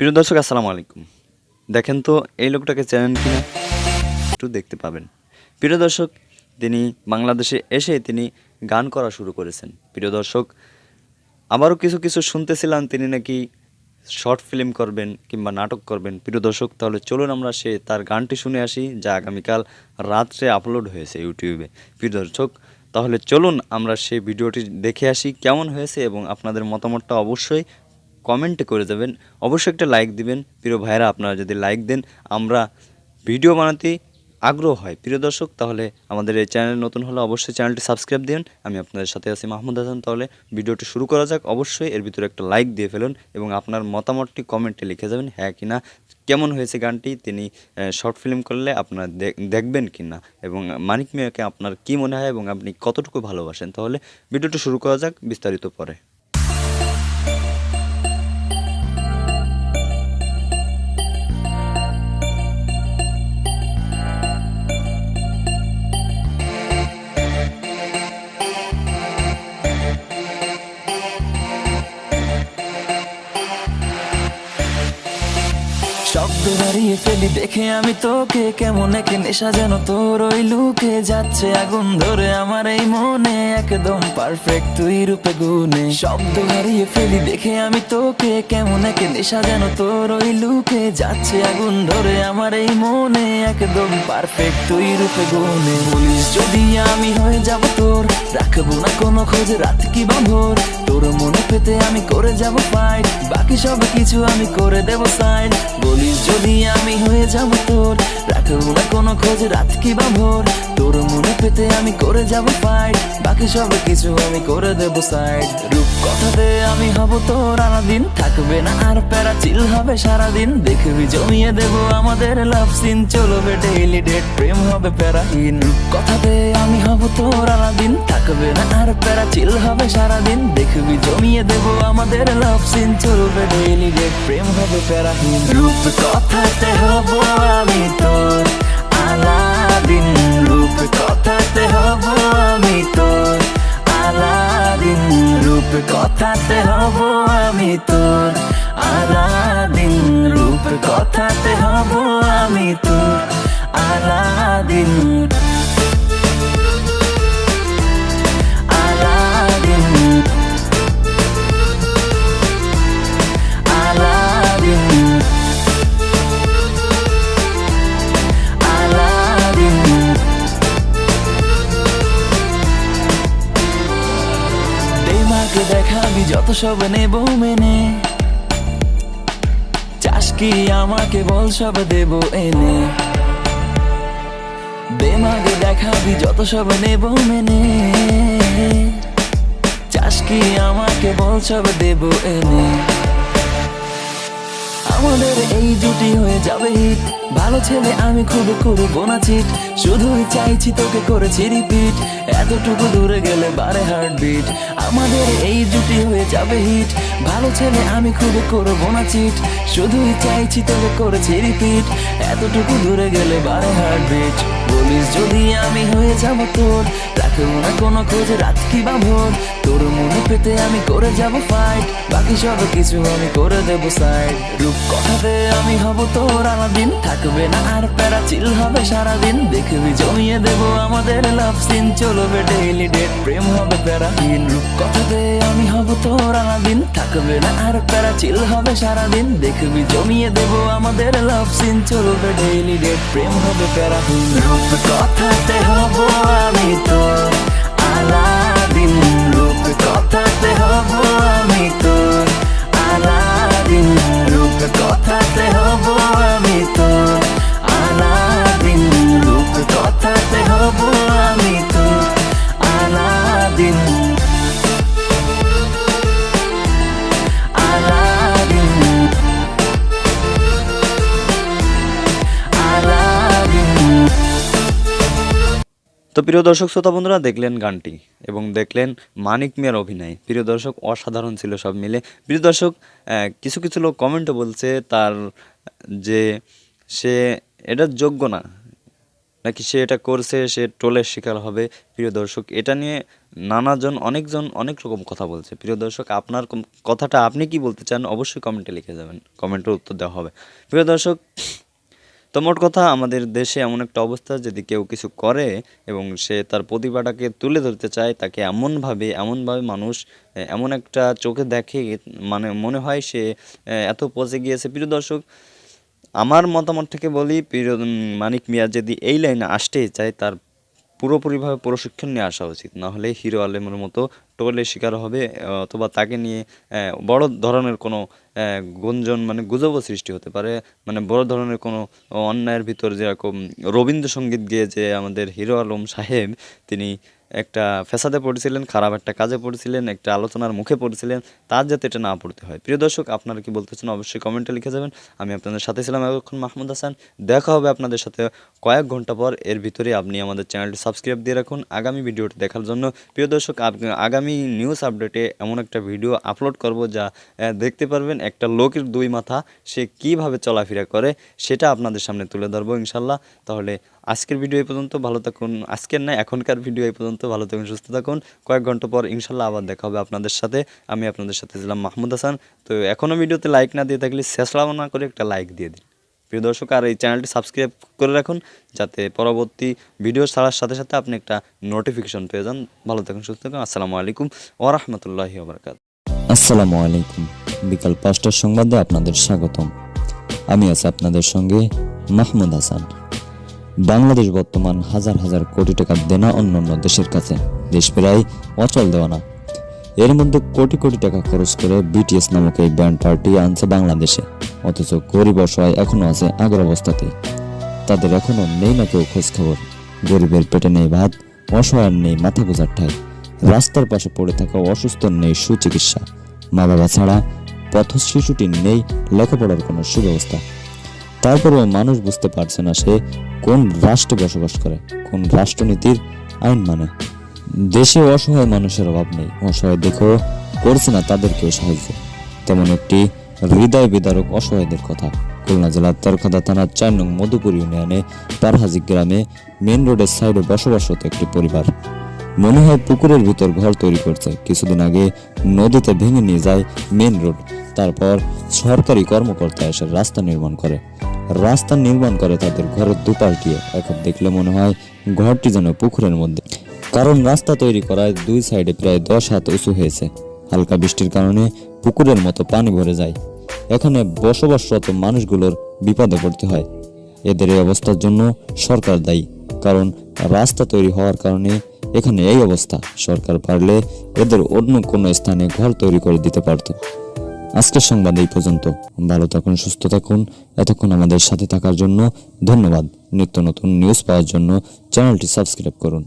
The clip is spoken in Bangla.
প্রিয় দর্শক, আসসালামু আলাইকুম। দেখেন তো এই লোকটাকে চেনেন কিনা? একটু দেখতে পাবেন। প্রিয় দর্শক, তিনি বাংলাদেশে এসে তিনি গান করা শুরু করেছেন। প্রিয় দর্শক, আবারও কিছু কিছু শুনতেছিলাম, তিনি নাকি শর্ট ফিল্ম করবেন কিংবা নাটক করবেন। প্রিয় দর্শক, তাহলে চলুন আমরা সে তার গানটি শুনে আসি, যা আগামীকাল রাত্রে আপলোড হয়েছে ইউটিউবে। প্রিয় দর্শক, তাহলে চলুন আমরা সেই ভিডিওটি দেখে আসি, কেমন হয়েছে এবং আপনাদের মতামতটা অবশ্যই কমেন্টে করে দেবেন। অবশ্যই একটা লাইক দিবেন। প্রিয় ভাইরা আপনারা যদি লাইক দেন, আমরা ভিডিও বানাতে আগ্রহ হয়। প্রিয় দর্শক, তাহলে আমাদের এই চ্যানেল নতুন হলে অবশ্যই চ্যানেলটি সাবস্ক্রাইব দিন। আমি আপনাদের সাথে আছি মাহমুদ হাসান। তাহলে ভিডিওটি শুরু করা যাক। অবশ্যই এর ভিতরে একটা লাইক দিয়ে ফেলুন এবং আপনার মতামতটি কমেন্টে লিখে যাবেন হ্যাঁ কি না? কেমন হয়েছে গানটি? তিনি শর্ট ফিল্ম করলে আপনারা দেখ- দেখবেন কি না? এবং মানিক মিয়াকে আপনার কি মনে হয় এবং আপনি কতটুকু ভালোবাসেন? তাহলে ভিডিওটি শুরু করা যাক বিস্তারিত পরে। শব্দ হারিয়ে ফেলি, দেখে আমি তোকে। কেমন এক নেশা যেন তোর ওই লুকে যাচ্ছে আগুন ধরে আমার এই মনে, একদম পারফেক্ট তুই রূপে গুনে শব্দ হারিয়ে ফেলি, দেখে আমি তোকে। কেমন এক নেশা যেন তোর ওই লুকে যাচ্ছে আগুন ধরে আমার এই মনে, একদম পারফেক্ট তুই রূপে গুনে বলিস যদি আমি হয়ে যাব তোর, রাখব না কোনো খোঁজ, রাত কি বা তোর মনে পেতে আমি করে যাব ফাইট বাকি সব কিছু আমি করে দেব সাইড বলিস যদি আমি হয়ে যাব খোঁজ রাত কি বা ভোর। তোর মনে পেতে আমি করে যাব ফাইট বাকি সব কিছু আমি করে দেব সাইড রূপ কথাতে আমি হব তোর দিন থাকবে না আর প্যারা চিল হবে সারাদিন। দেখবি জমিয়ে দেব আমাদের লাভ সিন চলবে ডেইলি ডেট প্রেম হবে প্যারাহীন রূপ কথাতে আমি হব তোর দিন থাকবে না আর প্যারা চিল হবে সারাদিন। দেখবি জমিয়ে দেব আমাদের লাভ সিন চলবে ডেইলি ডেট প্রেম হবে প্যারাহীন রূপ কথাতে হব তোর যত সব নেব মেনে। চাস কি আমাকে বল সব দেব এনে। দেমাগে দেখাবি যত সব নেব মেনে। চাস কি আমাকে বল সব দেব এনে। আমাদের এই জুটি হয়ে যাবে হিট ভালো ছেলে আমি খুব করব না চিট শুধুই চাইছি তোকে করেছি রিপিট এতটুকু দূরে গেলে বারে হার্টবিট। আমাদের এই জুটি হয়ে যাবে হিট। ভালো ছেলে আমি খুব করব না চিট। শুধুই চাইছি তোকে করেছি রিপিট এতটুকু দূরে গেলে বারে হার্টবিট। বলিস যদি আমি হয়ে যাব তোর রাখব না কোনো খোঁজ, রাত কি বা ভোর। তোর মনে পেতে আমি করে যাব ফাইট বাকি সব কিছু আমি করে দেব সাইড রূপ কথাতে আমি হব তোর আলাদিন। থাকবে না আর প্যারা চিল হবে সারাদিন। দেখবি জমিয়ে দেব আমাদের লাভ সিন চলবে ডেইলি ডেট প্রেম হবে প্যারাহীন রূপ কথাতে আমি হব তোর দিন থাকবে না আর প্যারা চিল হবে সারাদিন। দেখবি জমিয়ে দেব আমাদের লাভ সিন চলবে ডেইলি ডেট প্রেম হবে প্যারাহীন রূপ কথাতে হব আমি তোর। তো প্রিয় দর্শক, শ্রোতা বন্ধুরা, দেখলেন গানটি এবং দেখলেন মানিক মিয়ার অভিনয়। প্রিয় দর্শক, অসাধারণ ছিল সব মিলে। প্রিয় দর্শক কিছু কিছু লোক কমেন্টও বলছে তার, যে সে এটার যোগ্য না, নাকি সে এটা করছে, সে টোলের শিকার হবে। প্রিয় দর্শক, এটা নিয়ে নানাজন, অনেকজন অনেক রকম কথা বলছে। প্রিয় দর্শক, আপনার কথাটা আপনি কি বলতে চান, অবশ্যই কমেন্টে লিখে যাবেন। কমেন্টের উত্তর দেওয়া হবে। প্রিয় দর্শক তো মোট কথা আমাদের দেশে এমন একটা অবস্থা যদি কেউ কিছু করে এবং সে তার প্রতিভাটাকে তুলে ধরতে চায়, তাকে এমনভাবে এমনভাবে মানুষ এমন একটা চোখে দেখে মানে মনে হয় সে এত পচে গিয়েছে। প্রিয় দর্শক, আমার মতামত থেকে বলি, প্রিয় মানিক মিয়া যদি এই লাইনে আসতেই চায়, তার পুরোপুরিভাবে প্রশিক্ষণ নিয়ে আসা উচিত। না হলে হিরো আলেমের মতো টোলের শিকার হবে অথবা তাকে নিয়ে বড় ধরনের কোনো গুঞ্জন মানে গুজবও সৃষ্টি হতে পারে। মানে বড় ধরনের কোনো অন্যায়ের ভিতর যেরকম রবীন্দ্রসঙ্গীত গিয়ে যে আমাদের হিরো আলম সাহেব, তিনি একটা ফ্যাসাদে পড়েছিলেন, খারাপ একটা কাজে পড়েছিলেন, একটা আলোচনার মুখে পড়েছিলেন, তার যাতে এটা না পড়তে হয়। প্রিয় দর্শক, আপনারা কি বলতেছেন অবশ্যই কমেন্টে লিখে যাবেন। আমি আপনাদের সাথে ছিলাম এখন মাহমুদ হাসান। দেখা হবে আপনাদের সাথে কয়েক ঘণ্টা পর। এর ভিতরে আপনি আমাদের চ্যানেলটি সাবস্ক্রাইব দিয়ে রাখুন আগামী ভিডিওটি দেখার জন্য। প্রিয় দর্শক আগামী নিউজ আপডেটে এমন একটা ভিডিও আপলোড করব যা দেখতে পারবেন একটা লোকের দুই মাথা সে কীভাবে চলাফেরা করে সেটা আপনাদের সামনে তুলে ধরবো ইনশাল্লাহ। তাহলে আজকের ভিডিও এই পর্যন্ত, ভালো থাকুন। আজকের না, এখনকার ভিডিও এই পর্যন্ত, ভালো থাকুন, সুস্থ থাকুন। কয়েক ঘণ্টা পর ইনশাল্লাহ আবার দেখা হবে আপনাদের সাথে। আমি আপনাদের সাথে ছিলাম মাহমুদ হাসান। তো এখনও ভিডিওতে লাইক না দিয়ে থাকলে শেষলাম না করে একটা লাইক দিয়ে দিন। প্রিয় দর্শক, আর এই চ্যানেলটি সাবস্ক্রাইব করে রাখুন, যাতে পরবর্তী ভিডিও ছাড়ার সাথে সাথে আপনি একটা নোটিফিকেশন পেয়ে যান। ভালো থাকুন, সুস্থ থাকুন। আসসালামু আলাইকুম ওরহমতুল্লাহি ওবরাকাত আসসালামু আলাইকুম। বিকাল পাঁচটার সংবাদে আপনাদের স্বাগতম। আমি আছি আপনাদের সঙ্গে মাহমুদ হাসান। বাংলাদেশ বর্তমান হাজার হাজার কোটি টাকা দেনা অন্যান্য দেশের কাছে। দেশ প্রায় অচল দেওয়ানা। এর মধ্যে কোটি কোটি টাকা খরচ করে বিটিএস নামক এই ব্যান্ড পার্টি আনছে বাংলাদেশে। অথচ গরিব অসহায় এখনও আছে আগের অবস্থাতেই। তাদের এখনও নেই না কেউ খোঁজ খবর গরিবের পেটে নেই ভাত অসহায়ের নেই মাথা গোজার ঠাই। রাস্তার পাশে পড়ে থাকা অসুস্থ নেই সুচিকিৎসা। মা বাবা ছাড়া পথ শিশুটির নেই লেখাপড়ার কোনো সুব্যবস্থা। তারপরেও মানুষ বুঝতে পারছে না সে কোন রাষ্ট্রে বসবাস করে, কোন রাষ্ট্রনীতির আইন মানে। দেশে অসহায় মানুষের অভাব নেই। অসহায় দেখেও করছে না তাদেরকেও সাহায্য। তেমন একটি হৃদয় বিদারক অসহায়দের কথা। খুলনা জেলার তরখাদা থানার চার নং মধুপুর ইউনিয়নে পারহাজি গ্রামে মেন রোডের সাইডে বসবাসরত একটি পরিবার। মনে হয় পুকুরের ভিতর ঘর তৈরি করছে। কিছুদিন আগে নদীতে ভেঙে নিয়ে যায় মেন রোড। তারপর সরকারি কর্মকর্তা এসে রাস্তা নির্মাণ করে। রাস্তা নির্মাণ করে তাদের ঘরের দুপাশ দিয়ে এখন দেখলে মনে হয় ঘরটি যেন পুকুরের মধ্যে। কারণ রাস্তা তৈরি করায় দুই সাইডে প্রায় দশ হাত উঁচু হয়েছে। হালকা বৃষ্টির কারণে পুকুরের মতো পানি ভরে যায়। এখানে বসবাসরত মানুষগুলোর বিপদে পড়তে হয়। এদের এই অবস্থার জন্য সরকার দায়ী। কারণ রাস্তা তৈরি হওয়ার কারণে এখানে এই অবস্থা। সরকার পারলে এদের অন্য কোনো স্থানে ঘর তৈরি করে দিতে পারত। আজকের সংবাদ এই পর্যন্ত। ভালো থাকুন, সুস্থ থাকুন। এতক্ষণ আমাদের সাথে থাকার জন্য ধন্যবাদ। নিত্য নতুন নিউজ পাওয়ার জন্য চ্যানেলটি সাবস্ক্রাইব করুন।